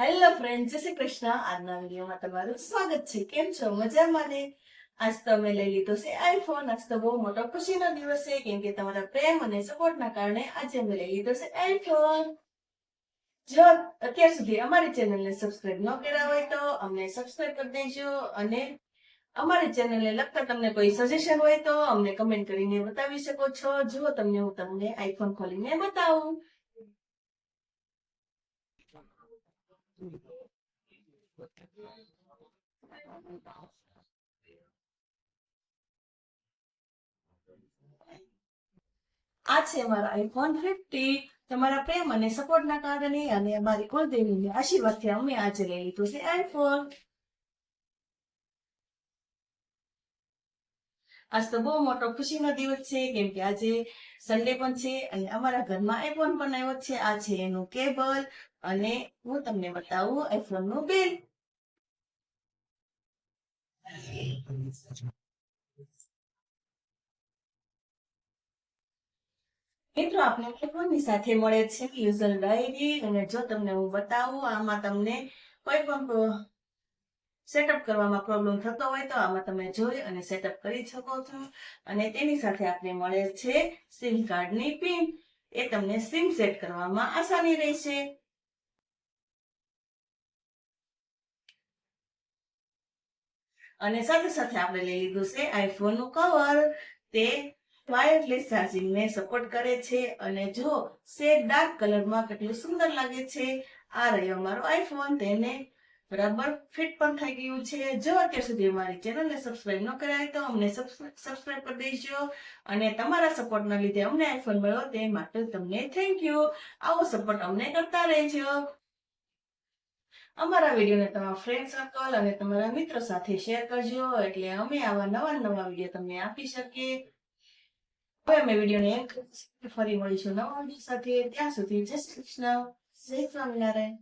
Hello friend જય શ્રી કૃષ્ણ. આજના વિડીયોમાં તમારું સ્વાગત છે. કેમ છો? મજામાં ને? આજ તો લઈ લીધો છે આઈફોન આજ તો બહુ મોટો ખુશીનો દિવસ છે, કેમ કે તમારા પ્રેમ અને સપોર્ટના કારણે આજે અમે લઈ લીધો છે આઈફોન જો અત્યાર સુધી અમારી ચેનલને સબસ્ક્રાઇબ ન કર્યા હોય તો અમને સબસ્ક્રાઇબ કરી દેજો અને અમારી ચેનલને લગતા તમને કોઈ સજેશન હોય તો અમને કમેન્ટ કરીને બતાવી શકો છો. જો તમને હું તમને આઈફોન ખોલીને બતાવું આ છે મારા આઈફોન ફિફ્ટી તમારા પ્રેમ અને સપોર્ટના કારણે અને અમારી કુલદેવીના આશીર્વાદથી અમે આજે લઈ લીધું છે આઈફોન આજ તો બહુ મોટો ખુશીનો દિવસ છે, કેમ કે આજે સન્ડે પણ છે અને અમારા ઘરમાં આઈફોન પણ આવ્યો છે. આ છે એનું કેબલ અને હું તમને બતાવું આઈફોનનું બિલ મિત્રો આપણે આઈફોનની સાથે મળે છે યુઝર ડાયરી અને જો તમને હું બતાવું, આમાં તમને કોઈ પણ સેટઅપ કરવામાં પ્રોબ્લેમ થતો હોય તો આમાં તમે જોઈ અને સેટઅપ કરી શકો છો. અને તેની સાથે આપણે મળે છે સિમ કાર્ડની પિન. એ તમને સિમ સેટ કરવામાં આસાની રહેશે. અને સાથે સાથે આપણે લઈ લીધું છે આઈફોનનું કવર તે વાયરલેસ ચાર્જિંગ ને સપોર્ટ કરે છે અને જો શેડ ડાર્ક કલરમાં કેટલું સુંદર લાગે છે, આ રહ્યો અમારો આઈફોન તેને બરાબર? ફિટ પણ થઈ ગયું છે. જો અત્યાર સુધી અમારી ચેનલને સબસ્ક્રાઇબ ન કરાય તો અમને સબસ્ક્રાઇબ કરી દેજો અને તમારા સપોર્ટના લીધે અમને આઈફોન મળ્યો તે માટે તમને થેન્ક યુ આવો સપોર્ટ અમને કરતા રહેજો. અમારા વિડીયોને તમારા ફ્રેન્ડ સર્કલ અને તમારા મિત્રો સાથે શેર કરજો એટલે અમે આવા નવા નવા વીડિયો તમને આપી શકીએ. હવે અમે વિડીયોને એક ફરી મળીશું નવા વીડિયો સાથે. ત્યાં સુધી જય શ્રી કૃષ્ણ. જય સ્વામિનારાયણ.